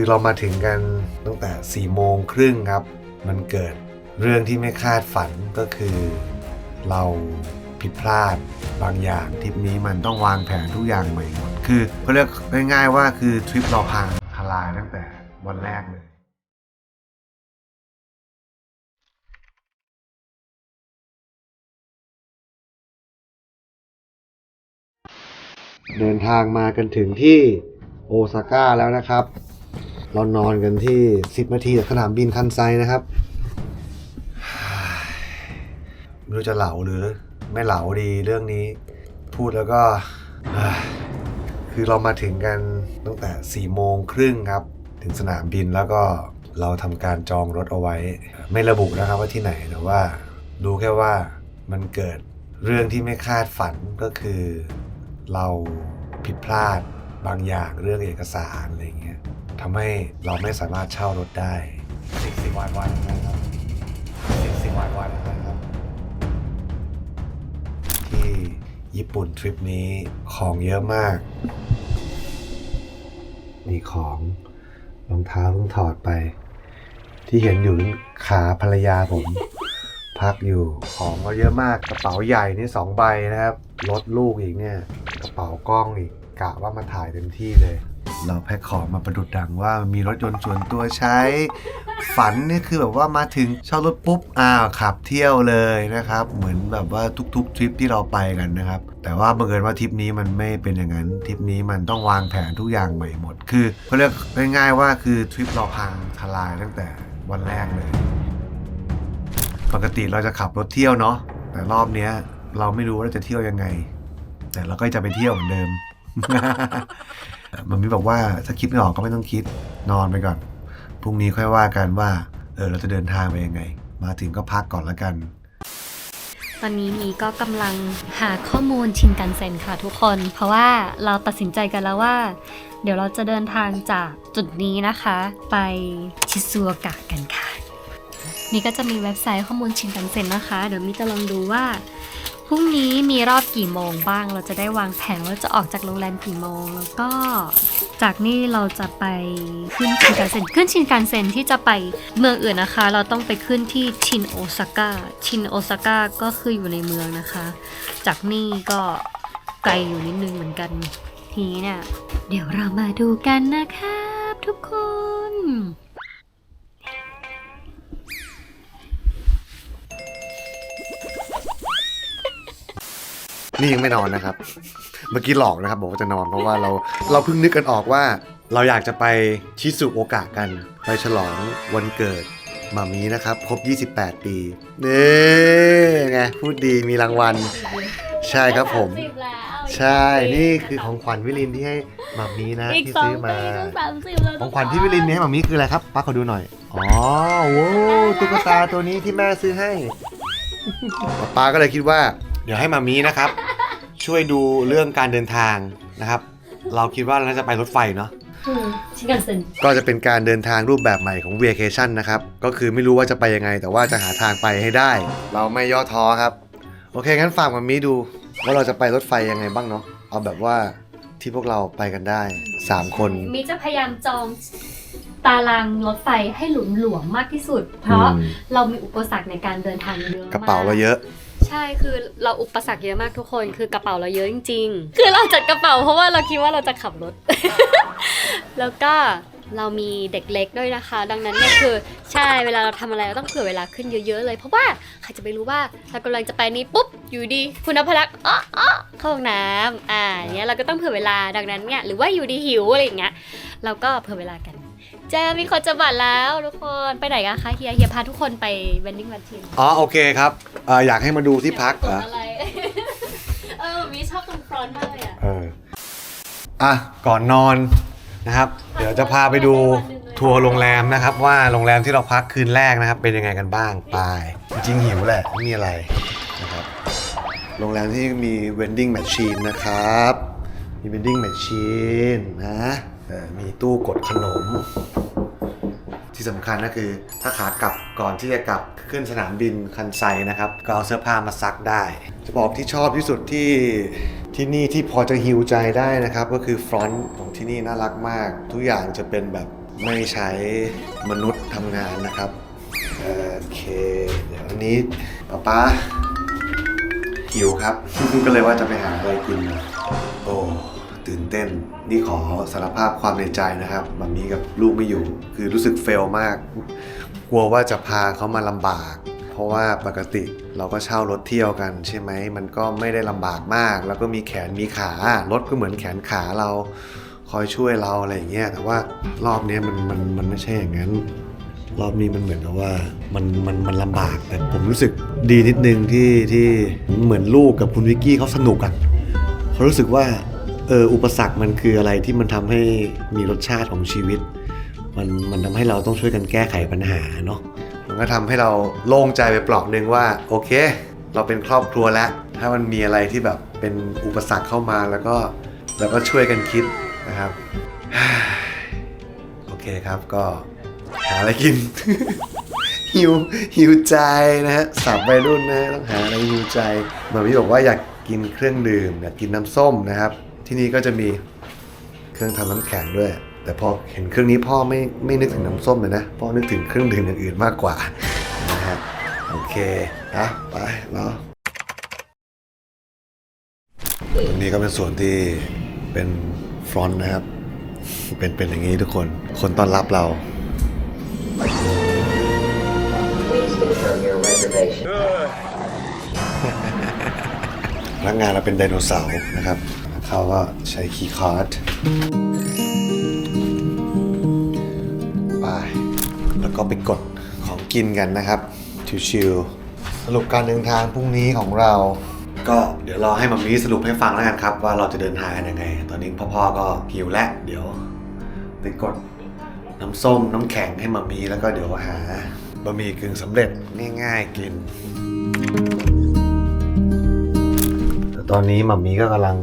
คือเรามาถึงกันตั้งแต่4ี่โมงครึ่งครับ มันเกิดเรื่องที่ไม่คาดฝันก็คือ เราผิดพลาดบางอย่างทริปนี้มันต้องวางแผนทุกอย่างใหม่หมดคือเขาเรียกง่ายๆว่าคือทริปเราพังทลายตั้งแต่วันแรกเลยเดินทางมากันถึงที่โอซาก้าแล้วนะครับ เรานอนกันที่ 10นาทีจากสนามบินคันไซนะครับ ไม่รู้จะเหลาหรือไม่เหลาดีเรื่องนี้ พูดแล้วก็ คือเรามาถึงกันตั้งแต่4ี่โมงครึ่งครับ ถึงสนามบินแล้วก็เราทำการจองรถเอาไว้ ไม่ระบุนะครับว่าที่ไหนแต่ว่ารู้แค่ว่ามันเกิดเรื่องที่ไม่คาดฝันก็คือเราผิดพลาดบางอย่างเรื่องเอกสารอะไรเงี้ย ทำให้เราไม่สามารถเช่ารถได้สิบสิบวันวันนะครับสิบสิบวันวันนะครับ ที่ญี่ปุ่นทริปนี้ของเยอะมาก มีของรองเท้าเพิ่งถอดไป ที่เห็นอยู่นั่นขาภรรยาผม พักอยู่ของก็เยอะมากกระเป๋าใหญ่นี่สองใบนะครับรถลูกอีกเนี่ย กระเป๋ากล้องอีกกะว่ามาถ่ายเต็มที่เลย เราแพ็คของมาประดุดดังว่ามีรถยนต์ส่วนตัวใช้ ฝันนี่คือแบบว่ามาถึงเช่ารถปุ๊บอ้าวขับเที่ยวเลยนะครับ เหมือนแบบว่าทุกๆทริปที่เราไปกันนะครับ แต่ว่าบังเอิญว่าทริปนี้มันไม่เป็นอย่างนั้นทริปนี้มันต้องวางแผนทุกอย่างใหม่หมด คือเขาเรียกง่ายๆว่าคือทริปเราพังทลายตั้งแต่วันแรกเลย ปกติเราจะขับรถเที่ยวเนาะแต่รอบเนี้ยเราไม่รู้ว่าเราจะเที่ยวยังไง แต่เราก็จะไปเที่ยวเหมือนเดิม มันมีบอกว่าถ้าคิดไม่ออกก็ไม่ต้องคิดนอนไปก่อน พรุ่งนี้ค่อยว่ากันว่า เออเราจะเดินทางไปยังไง มาถึงก็พักก่อนละกัน ตอนนี้มีก็กำลังหาข้อมูลชินกันเซ็นค่ะทุกคน เพราะว่าเราตัดสินใจกันแล้วว่า เดี๋ยวเราจะเดินทางจากจุดนี้นะคะ ไปชิซูโอกะกันค่ะ นี่ก็จะมีเว็บไซต์ข้อมูลชินกันเซ็นนะคะ เดี๋ยวมีจะลองดูว่า พรุ่งนี้มีรอบกี่โมงบ้าง เราจะได้วางแผนว่าจะออกจากโรงแรมกี่โมง แล้วก็จากนี่เราจะไปขึ้นชินกันเซ็นขึ้นชินกันเซ็นที่จะไปเมืองอื่นนะคะ เราต้องไปขึ้นที่ชินโอซาก้า ชินโอซาก้าก็คืออยู่ในเมืองนะคะ จากนี่ก็ไกลอยู่นิดนึงเหมือนกันทีนี้เนี่ยเดี๋ยวเรามาดูกันนะครับทุกคน นี่ยังไม่นอนนะครับ เมื่อกี้หลอกนะครับบอกว่าจะนอนเพราะว่าเราเราเพิ่งนึกกันออกว่า เราอยากจะไปชิสุโอกะกัน ไปฉลองวันเกิดมามีนะครับ ครบ 28 ปีนี่ไงพูดดีมีรางวัล ใช่ครับผมใช่นี่คือของขวัญวิลินที่ให้มามีนะอีกที่สองซื้อมา ปีก็สามสิบแล้วของขวัญที่วิลินมีให้มามีคืออะไรครับป้าขอดูหน่อย อ๋อโว้ตุ๊กตาตัวนี้ที่แม่ซื้อให้ ป้าก็เลยคิดว่า เดี๋ยวให้มามีนะครับ ช่วยดูเรื่องการเดินทางนะครับ เราคิดว่าเราน่าจะไปรถไฟเนาะชินกันเซ็นก็จะเป็นการเดินทางรูปแบบใหม่ของ Vacation นะครับ ก็คือไม่รู้ว่าจะไปยังไง แต่ว่าจะหาทางไปให้ได้ เราไม่ย่อท้อครับ โอเค งั้นฝากมามีดู ว่าเราจะไปรถไฟยังไงบ้างเนาะเอาแบบว่าที่พวกเราไปกันได้3คนมีจะพยายามจองตารางรถไฟให้หลุมหลวมมากที่สุด เพราะอืม เรามีอุปสรรคในการเดินทางเยอะมากกระเป๋าเราเยอะ ใช่คือเราอุปสรรคเยอะมากทุกคน คือกระเป๋าเราเยอะจริง ๆ คือเราจัดกระเป๋าเพราะว่าเราคิดว่าเราจะขับรถ แล้วก็เรามีเด็กเล็กด้วยนะคะ ดังนั้นเนี่ยคือใช่เวลาเราทำอะไรเราต้องเผื่อเวลาขึ้นเยอะๆเลย เพราะว่าใครจะไปรู้ว่าเรากำลังจะไปนี้ปุ๊บอยู่ดี คุณนภลักษ์อ้ออ้อเข้าห้องน้ำอ่าเงี้ยเราก็ต้องเผื่อเวลาดังนั้นเนี่ยหรือว่าอยู่ดีหิวอะไรอย่างเงี้ยเราก็เผื่อเวลากัน เจะมีคนจะบัตรแล้วทุกคนไปไหนกันคะเฮียเฮียพาทุกคนไปเวนดิ้งวันทีนอ๋อโอเคครับเอ่ออยากให้มาดูที่พักเหรออะไร เออมีชอบตรงฟรอนต์มากเลยอะ เอออะก่อนนอนนะครับ เดี๋ยวจะพาไปดูทัวร์โรงแรมนะครับ ว่าโรงแรมที่เราพักคืนแรกนะครับ เป็นยังไงกันบ้างไปจริงๆหิวแหละไม่มีอะไรนะครับโรงแรมที่มี vending machine นะครับ มี vending machine นะเออมีตู้กดขนม ที่สำคัญก็คือถ้าขากลับก่อนที่จะกลับขึ้นสนามบินคันไซนะครับก็เอาเสื้อผ้ามาซักได้ จะบอกที่ชอบที่สุดที่ที่นี่ที่พอจะฮิวใจได้นะครับ ก็คือฟรอนต์ของที่นี่น่ารักมาก ทุกอย่างจะเป็นแบบไม่ใช้มนุษย์ทำงานนะครับโอเค เดี๋ยวนี้ป๊าป๊าหิวครับ ก็เลยว่าจะไปหาอะไรกิน โอ้ ตื่นเต้น นี่ขอสารภาพความในใจนะครับมัมมี่กับลูกไม่อยู่ คือรู้สึกเฟลมาก กลัวว่าจะพาเขามาลำบาก เพราะว่าปกติเราก็เช่ารถเที่ยวกันใช่ไหม มันก็ไม่ได้ลำบากมาก แล้วก็มีแขนมีขารถก็เหมือนแขนขาเรา คอยช่วยเราอะไรอย่างเงี้ย แต่ว่ารอบนี้มันมันมันไม่ใช่อย่างนั้นรอบนี้มันเหมือนกับว่ามันมันมันลำบากแต่ผมรู้สึกดีนิดนึงที่ที่เหมือนลูกกับคุณวิกกี้เขาสนุกอะเขารู้สึกว่า เอออุปสรรคมันคืออะไรที่มันทำให้มีรสชาติของชีวิต มันมันทำให้เราต้องช่วยกันแก้ไขปัญหาเนาะมันก็ทำให้เราโล่งใจไปเปลอกหนึ่งว่าโอเค เราเป็นครอบครัวแล้ว ถ้ามันมีอะไรที่แบบเป็นอุปสรรคเข้ามาแล้วก็แล้วก็ช่วยกันคิดนะครับโอเคครับก็หาอะไรกิน หิวหิวใจนะฮะสับวัยรุ่นนะฮะต้องหาอะไรหิวใจหมาพี่บอกว่าอยากกินเครื่องดื่มอยากกินน้ำส้มนะครับ ที่นี่ก็จะมีเครื่องทำน้ำแข็งด้วย แต่พอเห็นเครื่องนี้พ่อไม่ไม่นึกถึงน้ำส้มเลยนะ พ่อนึกถึงเครื่องดื่มอย่างอื่นมากกว่านะฮะโอเคนะไปแล้วตรงนี้ก็เป็นส่วนที่เป็นฟรอนต์นะครับ เป็นเป็นอย่างนี้ทุกคน คนต้อนรับเรา พนักงานเราเป็นไดโนเสาร์นะครับ เขาก็ใช้คีย์คาร์ดไปแล้วก็ไปกดของกินกันนะครับชิวๆสรุปการเดินทางพรุ่งนี้ของเรา ก็เดี๋ยวรอให้มัมมี่สรุปให้ฟังแล้วกันครับ ว่าเราจะเดินทางกันยังไง ตอนนี้พ่อๆก็หิวแล้วเดี๋ยวไปกดน้ำส้มน้ำแข็งให้มัมมี่แล้วก็เดี๋ยวหาบะหมี่กึ่งสำเร็จง่ายๆกินแต่ตอนนี้มัมมี่ก็กำลัง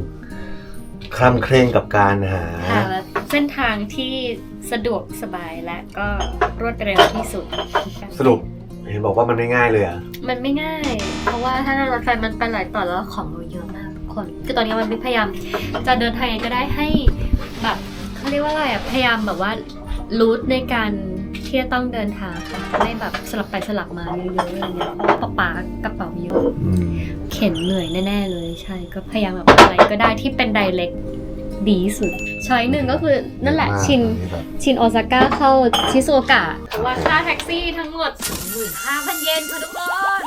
คล่ำเคร่งกับการหา หาเส้นทางที่สะดวกสบายและก็รวดเร็วที่สุด สรุปเห็นบอกว่ามันไม่ง่ายเลยเหรอะมันไม่ง่าย เพราะว่าถ้าเรารถไฟมันไปหลายต่อแล้วของเราเยอะมากทุกคน คือตอนนี้มันพยายามจะเดินทางยังไงก็ได้ให้แบบเขาเรียกว่าอะไรอะพยายามแบบว่ารูทในการ ที่จะต้องเดินทางค่ะไม่แบบสลับไปสลับมาเยอะๆอะไรเงี้ยเพราะว่าป๊าป๊ากระเป๋าเยอะอืมเข็นเหนื่อยแน่ๆเลยใช่ก็พยายามแบบอะไรก็ได้ที่เป็นไดเ c กดีที่สุดช้อยหนึ่งก็คือนั่นแหละมากชิน แบบชินโอซาก้าเข้าชิซูโอกะ ว่าค่าแท็กซี่ทั้งหมด25,000เยนค่ะทุกคน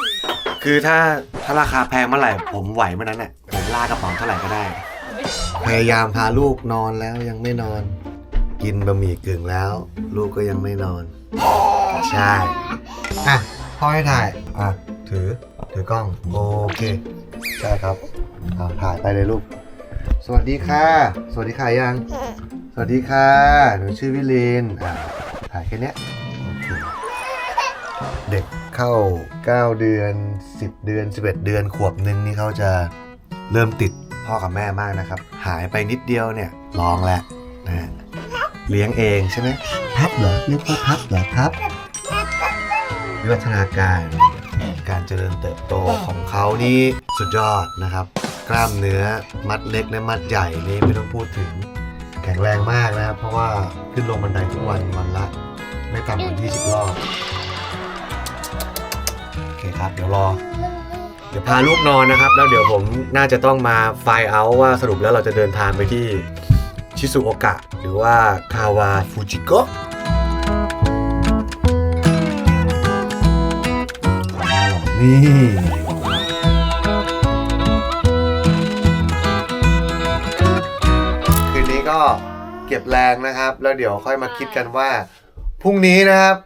คือถ้าถ้าราคาแพงเมื่อไหร่ผมไหวเมื่อนั้นแหละผมลากกระเป๋าเท่าไหร่ก็ได้ พยายามพาลูกนอนแล้วยังไม่นอน กินบะหมี่กึ่งแล้ว ลูกก็ยังไม่นอน ใช่อะพ่อให้ถ่ายอะถือถือกล้อง โอเค ใช่ครับอ่าถ่ายไปเลยลูก สวัสดีค่ะ สวัสดีค่ะยัง สวัสดีค่ะ หนูชื่อวิลินอ่าถ่ายแค่เนี้ยโอเคเด็กเข้า 9 เดือน 10 เดือน 11 เดือนขวบหนึ่งนี่เขาจะเริ่มติดพ่อกับแม่มากนะครับ หายไปนิดเดียวเนี่ยลองแล้วนะฮะ เลี้ยงเองใช่ไหมทับเหรอเรียกว่าทับเหรอทับวิวัฒนาการการเจริญเติบโตของเขานี่สุดยอดนะครับ กล้ามเนื้อมัดเล็กและมัดใหญ่นี่ไม่ต้องพูดถึงแข็งแรงมากนะครับเพราะว่าขึ้นลงบันไดทุกวันวันละ ไม่ต่ำกว่า20รอบโอเคครับ เดี๋ยวรอเดี๋ยวพาลูกนอนนะครับ แล้วเดี๋ยวผมน่าจะต้องมาไฟเอาว่าสรุปแล้วเราจะเดินทางไปที่ ชิซุโอกะ หรือว่าคาวาฟูจิโกะนี่คืนนี้ก็เก็บแรงนะครับ แล้วเดี๋ยวค่อยมาคิดกันว่า พรุ่งนี้นะครับ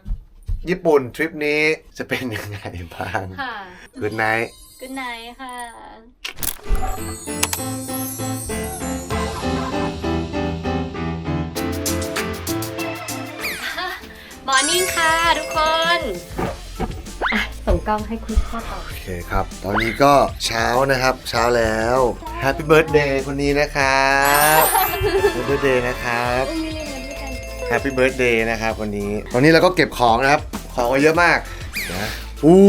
ญี่ปุ่นทริปนี้จะเป็นยังไงบ้างค่ะคืนไนท์ good night ค่ะ ทุกคนอะส่งกล้องให้คุณพ่อต่อ โอเคครับ ตอนนี้ก็เช้านะครับ เช้าแล้ว Happy Birthday คนนี้นะครับ Happy Birthday นะครับแฮปปี้เบิร์ดเดย์น Happy Birthday นะครับวันนี้ตอนนี้เราก็เก็บของนะครับ ของไว้เยอะมากนะอู้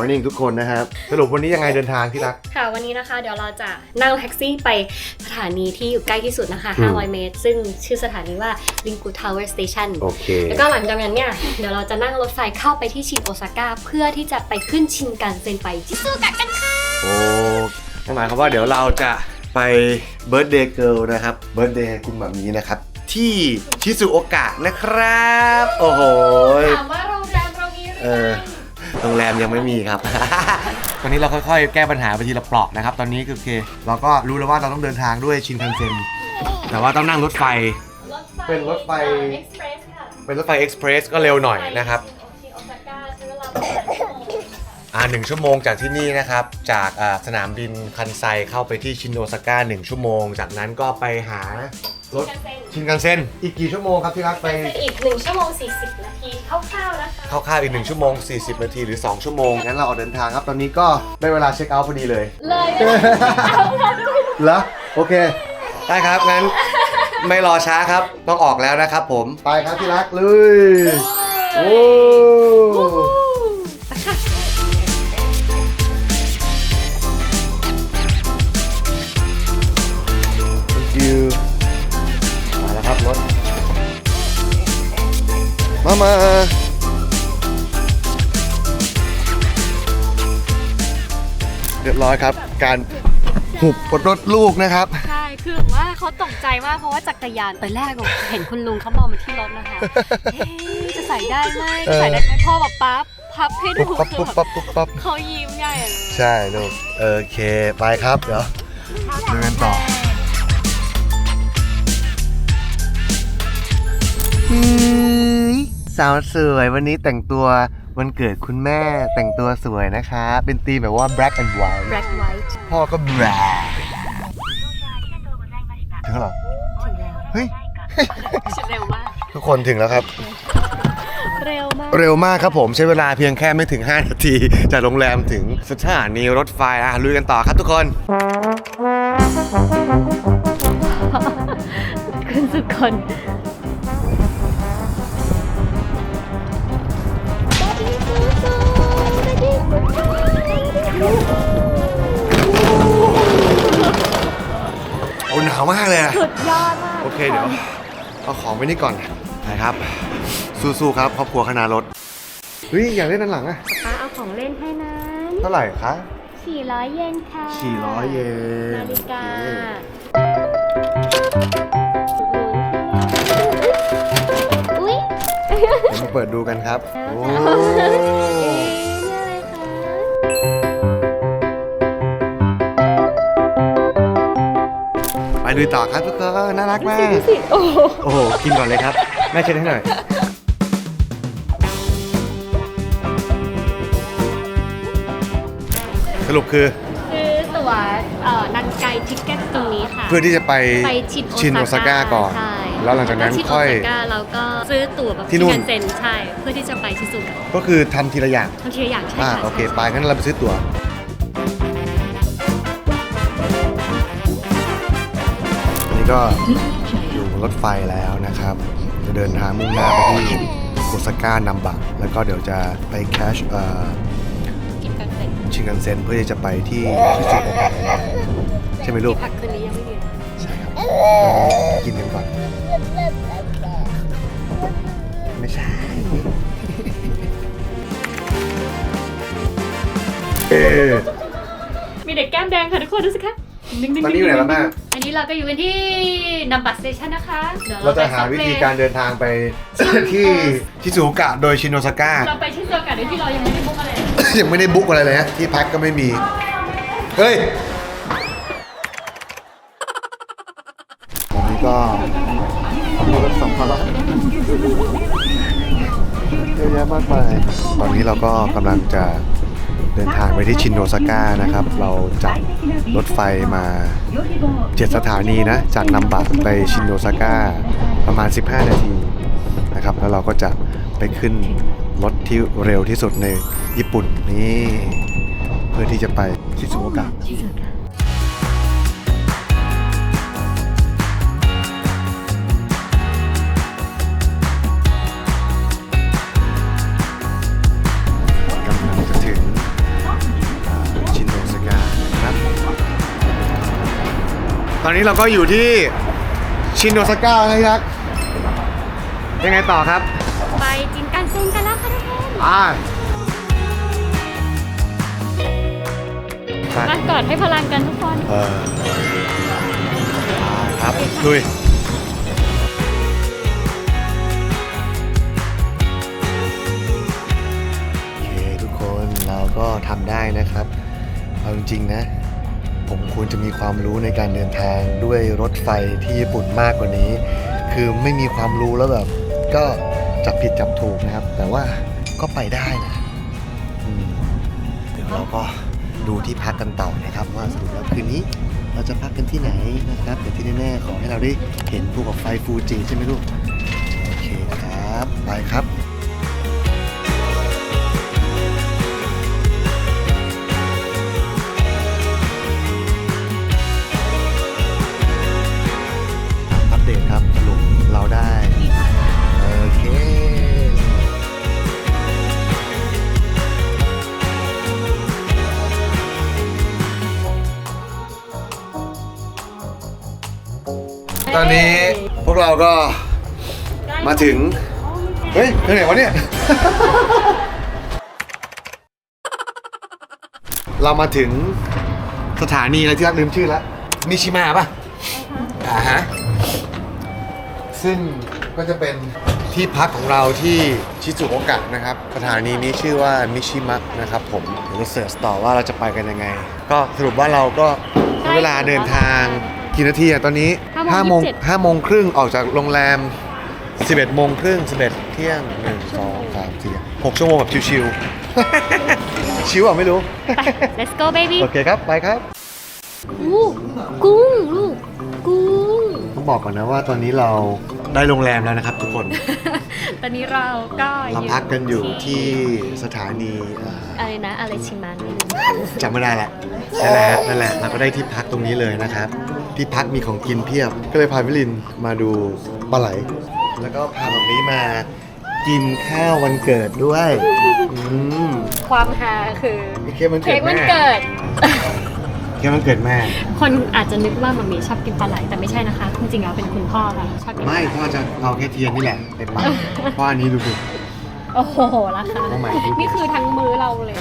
morning ทุกคนนะครับ สรุปวันนี้ยังไงเดินทางที่รัก ค่ะวันนี้นะคะ เดี๋ยวเราจะนั่งแท็กซี่ไปสถานีที่อยู่ใกล้ที่สุดนะคะอืม500 เมตร ซึ่งชื่อสถานีว่า Ringu Tower Station โอเค แล้วก็หลังจากนั้นเนี่ย เดี๋ยวเราจะนั่งรถไฟเข้าไปที่ชินโอซาก้าเพื่อที่จะไปขึ้นชินกันเซ็นไปชิซูกะกันค่ะ โอ้นั่นหมายความว่าเดี๋ยวเราจะไปเบิร์ d เดย์เกิลนะครับเบิร์ d เดย์คุณหมามีนะครับ ที่ชิซุโอกะนะครับ โอ้โหถามว่าโรงแรมเรามีหรือเอไม่อ โรงแรมยังไม่มีครับ ตอนนี้เราค่อยๆ แก้ปัญหาไปทีละเปราะนะครับ ตอนนี้คือโอเค เราก็รู้แล้วว่าเราต้องเดินทางด้วยชินคันเซ็น แต่ว่าต้องนั่งรถไฟรถไฟเป็นรถไฟ เอ็กซ์เพรสค่ะเป็นรถไฟเอ็กซ์เพรสก็เร็วหน่อยนะครับชินโอซาก้าใช้เวลาประมาณชั่วโมงค่ะอ่าหนึ่งชั่วโมงจากที่นี่นะครับ จากอ่าสนามบินคันไซเข้าไปที่ชินโอซาก้าหนึ่งชั่วโมง จากนั้นก็ไปหา รถชินคันเซ็นอีกกี่ชั่วโมงครับที่รักไปเป็นอีก1ชั่วโมง 40 นาทีคร่าวๆนะคะคร่าวๆอีก 1 ชั่วโมง 40 นาทีหรือ 2 ชั่วโมงงั้นเราออกเดินทางครับ ตอนนี้ก็ได้เวลาเช็คเอาท์พอดีเลย เลยเอาค่ะด้วยเหรอโอเค ได้ครับงั้นไม่รอช้าครับต้องออกแล้วนะครับผม ไปครับที่รักเลยโอ้ มามาเรียบร้อยครับ การหุบบนรถลูกนะครับ ใช่ คือว่าเขาตกใจมากเพราะว่าจักรยานตอนแรกอะเห็นคุณลุงเขามองมาที่รถนะคะเฮ้ยจะใส่ได้ไหมจะใส่ได้ไหมพ่อแบบปั๊บพับให้ดูปุ๊บปั๊บคือปุ๊บแบบปั๊บปุ๊บปั๊บเขายิ้มใหญ่เลยใช่ลูกโอเค ไปครับ เดี๋ยวเดินต่อ สาวสวย วันนี้แต่งตัววันเกิดคุณแม่แต่งตัวสวยนะคะ เป็นธีมแบบว่า black and white black white พ่อก็ black ถึงแล้วเหรอถึงแล้วเฮ้ย เร็วมากทุกคนถึงแล้วครับ เร็วมากเร็วมากครับผมใช้เวลาเพียงแค่ไม่ถึง 5 นาที จากโรงแรมถึงสถานีรถไฟอะลุยกันต่อครับทุกคนขึ้นสุดคน โอ้หนาวมากเลยอะสุดยอดมากโอเคเดี๋ยวเอาของไปนี่ก่อนนะครับ สู้ๆครับครอบครัวคณะรถเฮ้ยอยากเล่นด้านหลังอะป้าเอาของเล่นให้นั้นเท่าไหร่คะ400 เยนค่ะ400 เยนนาฬิกาอุ้ยเดี๋ยวมาเปิดดูกันครับโอ้ เอ๊ะ ไปดูต่อครับทุกคนน่ารักมากดูสิโอ้โหโอ้โห กินก่อนเลยครับ แม่เช็ดให้หน่อย สรุปคือซื้อตั๋วเอ่อนันไกทิกเก็ตตรงนี้ค่ะ เพื่อที่จะไปไปชินชินโอซาก้าก่อน ใช่แล้วหลังจากนั้นชินโอค่อย ซาก้าเราก็ซื้อตั๋วแบบที่นู่นชิคัเซ็นใช่ เพื่อที่จะไปชิซูกะก็คือทำทีละอย่าง บางทีอยากใช่อ่าค่ะโอเคใช่ไปงั้นเราไปซื้อตั๋ว ก็อยู่บนรถไฟแล้วนะครับ จะเดินทางมุ่งหน้าไปที่โอซาก้านัมบักแล้วก็เดี๋ยวจะไปแคชเอ่อกินกันเสร็จชิงกันเซ็นเพื่อที่จะไปที่ที่สุดใช่ไหมลูก ผักคืนนี้ยังไม่มีเลยใช่ครับกินกันก่อน ไม่ใช่เออมีเด็กแก้มแดงค่ะทุกคนดูสิคะดึงๆๆๆตอนนี้อยู่ไหนแล้วแม่ อันนี้เราก็อยู่กันที่นัมบัสสเตชันนะคะดี๋ยวเราจะไปหาซับวิเวย์ธีการเดินทางไปที่ชิซูกะโดยชินโนซาก้า เราไปที่เซอร์กันโดยที่เรายังไม่ได้บุ๊กอะไรยังไม่ได้บุ๊กอะไรเลยฮะที่พักก็ไม่มี เฮ้ยวันนี้ก็มีรถสัมภาระเยอะแยะมากมายตอนนี้เราก็กำลังจะ เดินทางไปที่ชินโนซาก้านะครับ เราจับรถไฟมาเจ็ดสถานีนะ จากนัมบะไปชินโนซาก้าประมาณ 15 นาทีนะครับ แล้วเราก็จะไปขึ้นรถที่เร็วที่สุดในญี่ปุ่นนี่ เพื่อที่จะไปชิซูโอกะ ตอนนี้เราก็อยู่ที่ชินโนซาก้านะยักษ์ยังไงต่อครับ ไปจินกันเซ็นกันแล้วค่ะทุกคนอ่าไปมากอดให้พลังกันทุกคน เออครับลุยโอเคทุกคนเราก็ทำได้นะครับ เอาจริงๆนะ ผมควรจะมีความรู้ในการเดินทางด้วยรถไฟที่ญี่ปุ่นมากกว่านี้ คือไม่มีความรู้แล้วแบบ ก็จับผิดจับถูกนะครับ แต่ว่าก็ไปได้นะอืมเดี๋ยวเราก็ดูที่พักกันต่อนะครับ ว่าสรุปแล้วคืนนี้เราจะพักกันที่ไหนนะครับแต่ที่แน่ๆขอให้เราได้เห็นภูเขาไฟฟูจิใช่ไหมลูกโอเคครับไปครับ ตอนนี้พวกเราก็มาถึง เฮ้ยไปไหนวะเนี่ย เรามาถึงสถานีอะไรที่รักลืมชื่อแล้วมิชิมะป่ะอ่าฮะ ซึ่งก็จะเป็นที่พักของเราที่ชิซุโอกะนะครับ สถานีนี้ชื่อว่ามิชิมะนะครับผมเดี๋ยวเราเสิร์ชต่อว่าเราจะไปกันยังไง ก็สรุปว่าเราก็ใช้เวลาเดินทาง กี่นาทีอะตอนนี้ห้า5โมโมงงยี่สิบเจ็ด5โมงครึ่งออกจากโรงแรม11โมงครึ่ง11เที่ยง1 2 3 4 6ชั่วโมงแบบชิวๆ ชิวอะไม่รู้ไป let's go baby โอเคครับ ไปครับลูกกุ้งลูกกุ้งต้องบอกก่อนนะว่าตอนนี้เราได้โรงแรมแล้วนะครับทุกคน ตอนนี้เราก็เราพักกันอยู่ที่สถานีเอ่ออะไรนะอะไรชิมันไม่รู้จำไม่ได้แหละนั่นแหละฮะนั่นแหละเราก็ได้ที่พักตรงนี้เลยนะครับ ที่พักมีของกินเพียบ ก็เลยพาวิลินมาดูปลาไหล แล้วก็พาแบบนี้มากินข้าววันเกิดด้วย อืมความฮาคือเค้กวันเกิเค้ดกวันแม่เกิด เค้กวันเกิดแม่ คนอาจจะนึกว่ามัมมี่ชอบกินปลาไหลแต่ไม่ใช่นะคะ จริงๆแล้วเป็นคุณพ่อค่ะชอบกินปลาไม่ไหลพ่อจะเอาแค่เทียนนี่แหละไปปักเพราะอันนี้ดูดิโอ้โหราคา Oh my goodness นี่คือทั้งมือเราเลย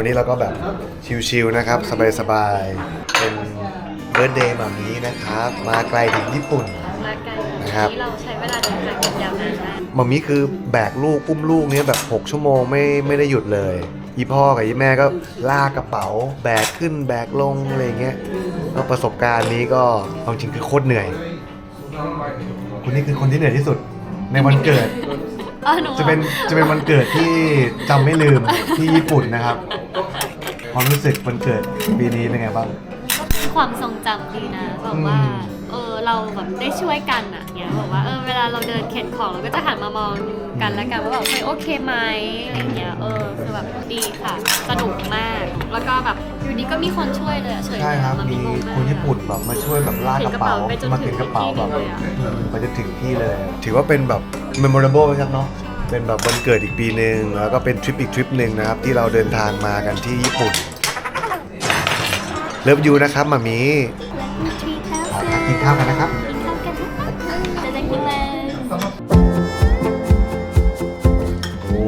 วันนี้เราก็แบบชิลๆนะครับ สบายๆ เป็นเบิร์ดเดย์แบบนี้นะครับ มาไกลถึงญี่ปุ่น มาไกลนะครับ ที่เราใช้เวลาเดินทางกันยาวนานมากมัมมี่คือแบกลูกอุ้มลูกเนี้ยแบบ 6 ชั่วโมงไม่ไม่ได้หยุดเลยอีพ่อกับอีแม่ก็ลากกระเป๋า แบกขึ้นแบกลงอะไรเงี้ยก็ประสบการณ์นี้ก็เอาจริงคือโคตรเหนื่อยคนนี้คือคนที่เหนื่อยที่สุดในวันเกิด อ๋อหนูจะเป็นจะเป็นวันเกิดที่จำไม่ลืมที่ญี่ปุ่นนะครับ ความรู้สึกวันเกิดปีนี้เป็นไงบ้าง ความทรงจำดีนะแบบว่า อืม เออเราแบบได้ช่วยกันอะเนี้ยแบบว่าเออเวลาเราเดินเข็นของเราก็จะหันมามองกันและกันว่าแบบเฮ้ยโอเคไหมอะไรเงี้ยเออคือแบบดีค่ะสนุกมาก แล้วก็แบบอยู่ดีก็มีคนช่วยเลยอะเฉยใช่ครับนมีงงากคนญี่ปุ่นแบบมาช่วยแบบลากกระเป๋าเข็นกระเป๋าไปจนมาเข็นกระเป๋าแบบถึงที่เลยอะไปจนถึงที่เลย ถือว่าเป็นแบบ memorable ครับเนาะเป็นแบบวันเกิดอีกปีหนึ่งแล้วก็เป็นทริปอีกทริปหนึ่งนะครับ ที่เราเดินทางมากันที่ญี่ปุ่น เลิฟยูนะครับมามีทีแท้อะ กินข้าวกันนะครับกินข้าวกันนะคะจะได้กินเลยโอ้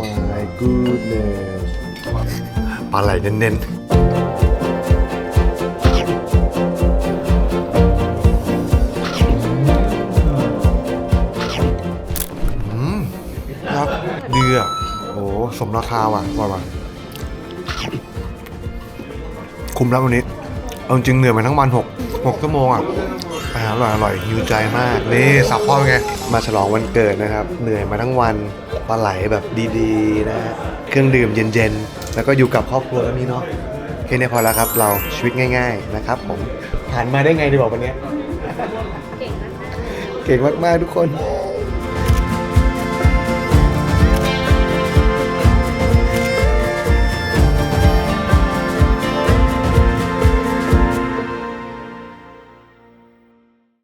my goodness ปลาไหลเน้นๆอืมครับดีอะโอ้สมราคาว่ะว่าว่ะคุ้มแล้ววันนี้ เอาจริงๆเหนื่อยมาทั้งวัน6 6ชั่วโมงอะอาหารอร่อยอร่อยหิวใจมาก นี่สับพ่อเป็นไง มาฉลองวันเกิดนะครับ เหนื่อยมาทั้งวันปลาไหลแบบดีๆนะฮะเครื่องดื่มเย็นๆ แล้วก็อยู่กับครอบครัวแล้วนี้เนาะแค่นี้พอแล้วครับ เราชีวิตง่าย ๆนะครับ ผมผ่านมาได้ไงดีบอกวันเนี้ยเก่งนะคะเก่งมากๆทุกคนเ